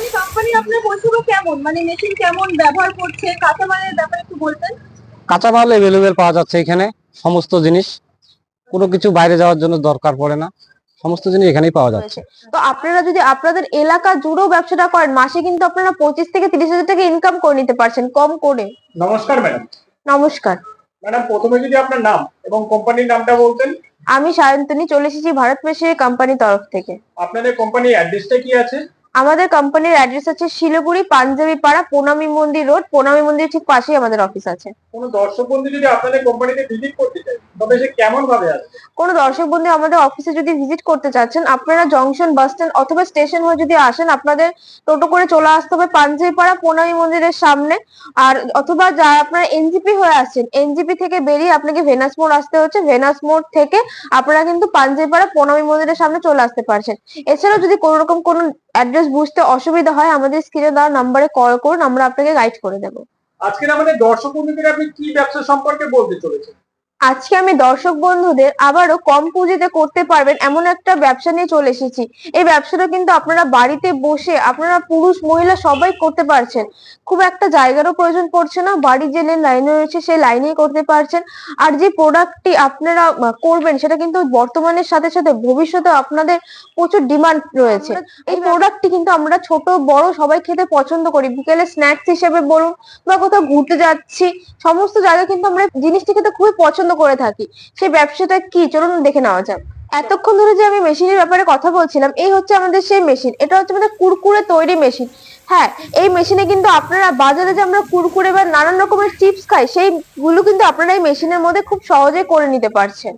মানে কোম্পানি আপনার পরিষেবা কেমন? মানে মেশিন কেমন ব্যবহার করছে? কাঁচামালের ব্যাপারে একটু বলতেন কাঁচামাল এভেলেবেল পাওয়া যাচ্ছে এখানে সমস্ত জিনিস। কোনো কিছু বাইরে যাওয়ার জন্য দরকার পড়ে না। সমস্ত জিনিস এখানেই পাওয়া যাচ্ছে। তো আপনারা যদি আপনাদের এলাকা জুড়েও ব্যবসাটা করেন মাসে কিন্তু আপনারা পঁচিশ থেকে তিরিশ হাজার টাকা ইনকাম করে নিতে পারছেন কম করে। নমস্কার ম্যাডাম। নমস্কার। ম্যাডাম প্রথমে যদি আপনার নাম এবং কোম্পানির নামটা বলতেন। আমি সায়ন্তনী চলে এসেছি ভারত মেশিনের কোম্পানির তরফ থেকে। আপনাদের কোম্পানির অ্যাড্রেসটা কি আছে? আমাদের কোম্পানির অ্যাড্রেস আছে শিলিগুড়ি পাঞ্জাবি পাড়া প্রণামী মন্দির রোড প্রণামী মন্দির ঠিক পাশেই আমাদের অফিস আছে। কোনো দর্শক বন্ধু যদি আপনাদের কোম্পানিতে ভিজিট করতে চায়, তবে সে কেমন ভাবে আসবে দর্শক বন্ধু আমাদের অফিসে যদি ভিজিট করতে চাচ্ছেন, আপনারা জংশন বাস স্ট্যান্ড অথবা স্টেশন হয়ে যদি আসেন, আপনাদের টোটো করে চলে আসতে হবে পাঞ্জাবিপাড়া পোনামি মন্দিরের সামনে। আর অথবা যারা আপনারা এনজিপি হয়ে আসছেন এনজিপি থেকে বেরিয়ে আপনাকে ভেনাস মোড় আসতে হচ্ছে। ভেনাস মোড় থেকে আপনারা কিন্তু পাঞ্জাবিপাড়া পোনামি মন্দিরের সামনে চলে আসতে পারছেন। এছাড়াও যদি কোনো রকম কোনো অ্যাড্রেস বুঝতে অসুবিধা হয়, আমাদের স্ক্রিনে দেওয়া নাম্বারে কল করুন, আমরা আপনাকে গাইড করে দেবো। আজকের আমাদের দর্শক বন্ধুদের আপনি কি ব্যবসা সম্পর্কে বলতে চলেছেন? আজকে আমি দর্শক বন্ধুদের আবারও কম পুঁজিতে করতে পারবেন এমন একটা ব্যবসা নিয়ে চলে এসেছি। এই ব্যবসাটা কিন্তু আপনারা বাড়িতে বসে আপনারা পুরুষ, মহিলা সবাই করতে পারছেন। খুব একটা জায়গারও প্রয়োজন পড়ছে না বাড়ির যে লাইন রয়েছে সেই লাইনেই করতে পারছেন। আর যে প্রোডাক্টটি আপনারা করবেন সেটা কিন্তু বর্তমানের সাথে সাথে ভবিষ্যতে আপনাদের প্রচুর ডিমান্ড রয়েছে। এই প্রোডাক্টটি কিন্তু আমরা ছোট, বড় সবাই খেতে পছন্দ করি। বিকেলে স্ন্যাক্স হিসেবে বলুন বা কোথাও ঘুরতে যাচ্ছি, সমস্ত জায়গায় কিন্তু আমরা জিনিসটি খেতে খুবই পছন্দ করে থাকি। সেই ব্যবসাটা কি? চলুন দেখে নেওয়া যাক। এতক্ষণ ধরে যে আমি মেশিনের ব্যাপারে কথা বলছিলাম এই হচ্ছে আমাদের সেই মেশিন। এটা হচ্ছে আমাদের কুরকুরে তৈরি মেশিন। হ্যাঁ এই মেশিনে কিন্তু আপনারা বাজারে যে আমরা কুরকুরে বা নানান রকমের চিপস খাই সেইগুলো কিন্তু আপনারা এই মেশিনের মধ্যে খুব সহজে করে নিতে পারছেন।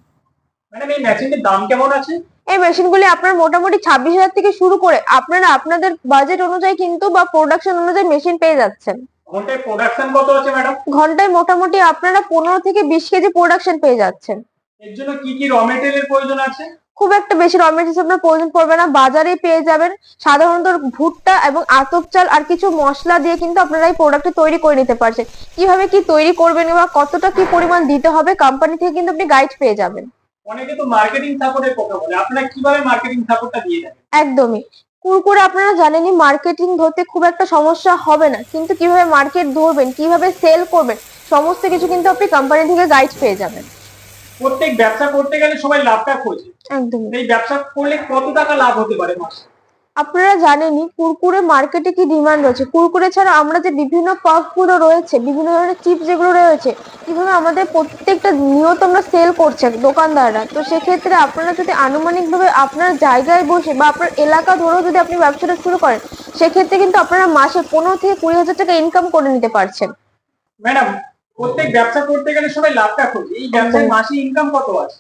ম্যাডাম এই মেশিনটির দাম কেমন আছে? এই মেশিনগুলি আপনার মোটামুটি ছাব্বিশ হাজার থেকে শুরু করে আপনারা আপনাদের বাজেট অনুযায়ী কিন্তু বা প্রোডাকশন অনুযায়ী মেশিন পেয়ে যাচ্ছেন। ঘন্টায় প্রোডাকশন কত আছে ম্যাডাম ঘন্টায় মোটামুটি আপনারা পনেরো থেকে বিশ কেজি প্রোডাকশন পেয়ে যাচ্ছেন। এর জন্য কি কি র মেটেরিয়ালের প্রয়োজন আছে? খুব একটা বেশি র মেটেরিয়ালস আপনার প্রয়োজন পড়বে না। বাজারে পেয়ে যাবেন। সাধারণত ভুট্টা এবং আতপ চাল আর কিছু মশলা দিয়ে কিন্তু আপনারা এই প্রোডাক্টটা তৈরি করে নিতে পারছেন। কীভাবে কি তৈরি করবেন বা কতটা কি পরিমাণ দিতে হবে কোম্পানি থেকে কিন্তু আপনি গাইড পেয়ে যাবেন। অনেকে তো মার্কেটিং সাপোর্টের কথা বলে। আপনারা কীভাবে মার্কেটিং সাপোর্টটা দিয়ে দেন? একদমই। কুরকুরে আপনারা জানেনই মার্কেটিং ধরতে খুব একটা সমস্যা হবে না। কিন্তু কীভাবে মার্কেট ধরবেন কীভাবে সেল করবেন সমস্ত কিছু কিন্তু আপনি কোম্পানি থেকে গাইড পেয়ে যাবেন। প্রত্যেক ব্যবসা করতে গেলে সবাই লাভটা খোঁজে। একদম এই ব্যবসা করলে কত টাকা লাভ হতে পারে মাসে? আপনারা জানেনই কুরকুরে মার্কেটে কি ডিমান্ড রয়েছে? কুরকুরে ছাড়া আমরা যে বিভিন্ন পাফগুলো রয়েছে বিভিন্ন ধরনের চিপস যেগুলো রয়েছে কীভাবে আমাদের প্রত্যেকটা নিয়ত আমরা সেল করছে দোকানদাররা তো সেক্ষেত্রে আপনারা যদি আনুমানিকভাবে আপনার জায়গায় বসে বা আপনার এলাকা ধরেও যদি আপনি ব্যবসাটা শুরু করেন সেক্ষেত্রে কিন্তু আপনারা মাসে পনেরো থেকে কুড়ি হাজার টাকা ইনকাম করে নিতে পারছেন। ম্যাডাম প্রত্যেক ব্যবসা করতে গেলে সবাই লাভটা খোঁজে। এই ব্যবসায় মাসে ইনকাম কত আছে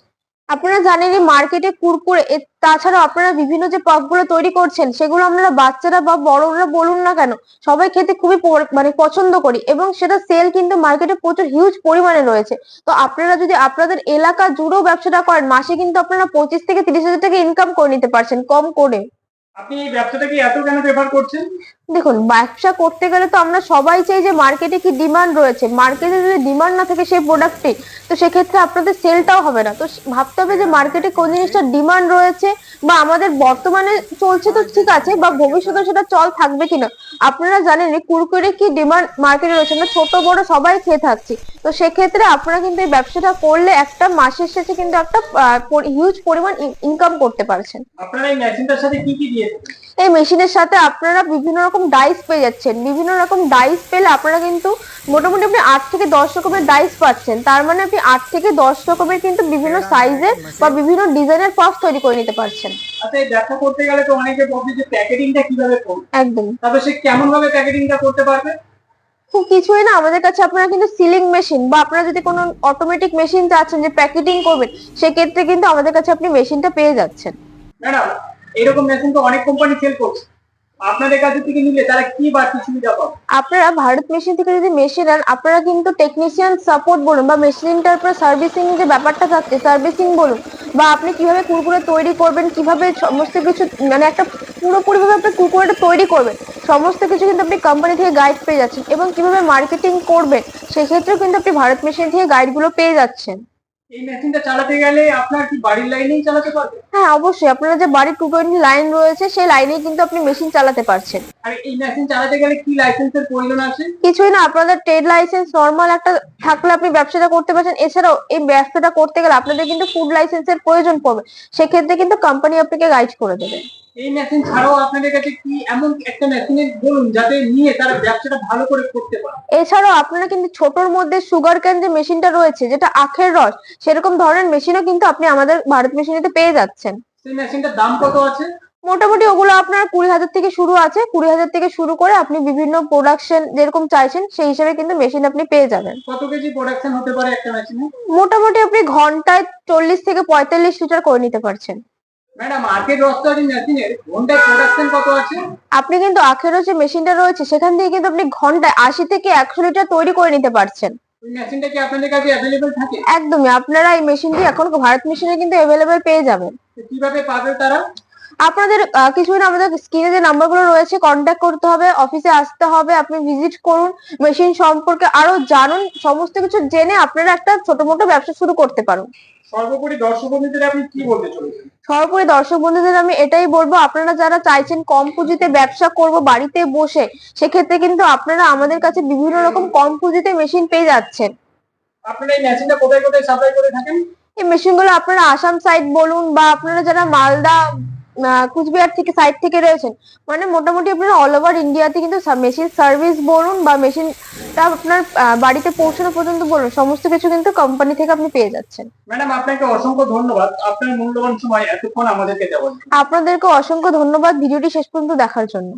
আপনারা জানেন মার্কেটে কুরকুরে তাছাড়া আপনারা বিভিন্ন যে পপগুলো তৈরি করছেন, সেগুলো আপনারা বাচ্চারা বা বড়রা বলুন না কেন, সবাই খেতে খুবই মানে পছন্দ করি এবং সেটা সেল কিন্তু মার্কেটে প্রচুর হিউজ পরিমাণে রয়েছে। তো আপনারা যদি আপনাদের এলাকা জুড়েও ব্যবসাটা করেন, মাসে কিন্তু আপনারা পঁচিশ থেকে তিরিশ হাজার টাকা ইনকাম করে নিতে পারছেন, কম করে। আপনি এই ব্যবসাটাকে এত কেন প্রেফার করছেন? দেখুন ব্যবসা করতে গেলে তো আমরা সবাই চাই যে মার্কেটে কি ডিমান্ড রয়েছে। মার্কেটে যদি ডিমান্ড না থাকে সেই প্রোডাক্টটি তো সেক্ষেত্রে আপনাদের সেলটাও হবে না। তো ভাবতে হবে যে মার্কেটে কোন জিনিসটা ডিমান্ড রয়েছে বা আমাদের বর্তমানে চলছে তো ঠিক আছে বা ভবিষ্যতে সেটা চল থাকবে কিনা। আপনারা জানেন কুরকুরে কি ডিমান্ড মার্কেটে রয়েছে। আমরা ছোট বড় সবাই খেয়ে থাকছি। তো সেক্ষেত্রে আপনারা কিন্তু এই ব্যবসাটা করলে একটা মাসের শেষে কিন্তু একটা হিউজ পরিমাণ ইনকাম করতে পারছেন। আপনারা এই মেশিনটার সাথে কি কি দিয়েছেন এই মেশিনের সাথে আপনারা বিভিন্ন রকম ডাইস পেয়ে যাচ্ছেন। বিভিন্ন রকম ডাইস পেলে আপনারা কিন্তু মোটামুটি আপনি আট থেকে দশ রকমের ডাইস পাচ্ছেন। তার মানে আপনি আট থেকে দশ রকমের কিন্তু বিভিন্ন সাইজের বা বিভিন্ন ডিজাইনের পাফ তৈরি করে নিতে পারছেন। আচ্ছা ব্যবসা করতে গেলে তো অনেকে বলছে যে প্যাকেটিংটা কীভাবে করবে? একদম। তবে সে কেমন ভাবে প্যাকেটিংটা করতে পারবে? খুব কিছুই না আমাদের কাছে আপনারা কিন্তু সিলিং মেশিন বা আপনারা যদি কোনো অটোমেটিক মেশিন চাচ্ছেন যে প্যাকেটিং করবেন সেক্ষেত্রে কিন্তু আমাদের কাছে আপনি মেশিনটা পেয়ে যাচ্ছেন। ম্যাডাম এরকম মেশিন তো অনেক কোম্পানি সেল করছে। আপনাদের কাছে থেকে নিলে তারা কি বাড়তি সুবিধা পাবে? আপনারা ভারত মেশিন থেকে যদি মেশিন নেন আপনারা কিন্তু টেকনিশিয়ান সাপোর্ট বলুন বা মেশিনটার উপর সার্ভিসিং যে ব্যাপারটা থাকছে সার্ভিসিং বলুন, বা আপনি কীভাবে কুরকুরে তৈরি করবেন, কীভাবে সমস্ত কিছু মানে একটা পুরোপুরিভাবে আপনি কুরকুরেটা তৈরি করবেন, সমস্ত কিছু কিন্তু আপনি কোম্পানি থেকে গাইড পেয়ে যাচ্ছেন এবং কীভাবে মার্কেটিং করবেন, সেক্ষেত্রেও কিন্তু আপনি ভারত মেশিন থেকে গাইডগুলো পেয়ে যাচ্ছেন। এই মেশিনটা চালাতে গেলে আপনার কি বাড়ির লাইনেই চালাতে পারবেন হ্যাঁ অবশ্যই। আপনারা যে বাড়ির টু টোয়েন্টি লাইন রয়েছে সেই লাইনেই কিন্তু আপনি মেশিন চালাতে পারছেন। আর এই মেশিন চালাতে গেলে কি লাইসেন্সের প্রয়োজন আছে? কিছুই না আপনাদের ট্রেড লাইসেন্স নর্মাল একটা থাকলে আপনি ব্যবসাটা করতে পারছেন। এছাড়াও এই ব্যবসাটা করতে গেলে আপনাদের কিন্তু ফুড লাইসেন্সের প্রয়োজন পড়বে। সেক্ষেত্রে কিন্তু কোম্পানি আপনাকে গাইড করে দেবে। এই মেশিন ছাড়াও আপনাদের কাছে কি এমন একটা মেশিনের বলুন যাতে নিয়ে তারা ব্যবসাটা ভালো করে করতে পারে? এছাড়াও আপনারা কিন্তু ছোটর মধ্যে সুগার ক্যান যে মেশিনটা রয়েছে যেটা আখের রস সেরকম ধরনের মেশিনও কিন্তু আপনি আমাদের ভারত মেশিনেতে পেয়ে যাচ্ছেন। সেই মেশিনটার দাম কত আছে? মোটামুটি ওগুলো আপনার কুড়ি হাজার থেকে শুরু আছে। কুড়ি হাজার থেকে শুরু করে আপনি বিভিন্ন প্রোডাকশন যেরকম চাইছেন সেই হিসেবে কিন্তু মেশিন আপনি পেয়ে যাবেন। কত কেজি প্রোডাকশন হতে পারে একটা মেশিনে মোটামুটি আপনি ঘন্টায় চল্লিশ থেকে পঁয়তাল্লিশ লিটার করে নিতে পারছেন। আখের আপনি কিন্তু আখেরও যে মেশিনটা রয়েছে সেখান থেকে কিন্তু আপনি ঘন্টায় আশি থেকে একশো লিটার তৈরি করে নিতে পারছেন। মেশিনটা কি আপনাদের কাছে অ্যাভেলেবেল থাকে? একদমই আপনারা এই মেশিনটি এখন ভারত মেশিনে কিন্তু অ্যাভেলেবেল পেয়ে যাবেন। কীভাবে পাবে তারা? আপনাদের কিছুদিন আমাদের স্ক্রিনে যে নাম্বারগুলো রয়েছে কন্ট্যাক্ট করতে হবে অফিসে আসতে হবে আপনি ভিজিট করুন মেশিন সম্পর্কে আরও জানুন সমস্ত কিছু জেনে আপনারা একটা ছোট মোটো ব্যবসা শুরু করতে পারুন। সর্বোপরি দর্শক বন্ধুদের আপনি কি বলতে চলেছেন? সর্বোপরি দর্শক বন্ধুদের আমি এটাই বলব আপনারা যারা চাইছেন কম পুঁজিতে ব্যবসা করব বাড়িতে বসে সেক্ষেত্রে কিন্তু আপনারা আমাদের কাছে বিভিন্ন রকম কম পুঁজিতে মেশিন পেয়ে যাচ্ছেন। আপনারা এই মেশিনটা কোথায় কোথায় সাপ্লাই করে থাকেন? এই মেশিনগুলো আপনারা আসাম সাইড বলুন বা আপনারা যারা মালদা কুচবিহার থেকে সাইড থেকে রয়েছেন। মানে মোটামুটি আপনারা অল ওভার ইন্ডিয়াতে কিন্তু মেশিন সার্ভিস বলুন বা মেশিনটা আপনার বাড়িতে পৌঁছানো পর্যন্ত বলুন সমস্ত কিছু কিন্তু কোম্পানি থেকে আপনি পেয়ে যাচ্ছেন। ম্যাডাম আপনাকে অসংখ্য ধন্যবাদ। আপনার মূল্যবান সময় এতক্ষণ আমাদেরকে দেওয়ার। আপনাদেরকে অসংখ্য ধন্যবাদ। ভিডিওটি শেষ পর্যন্ত দেখার জন্য।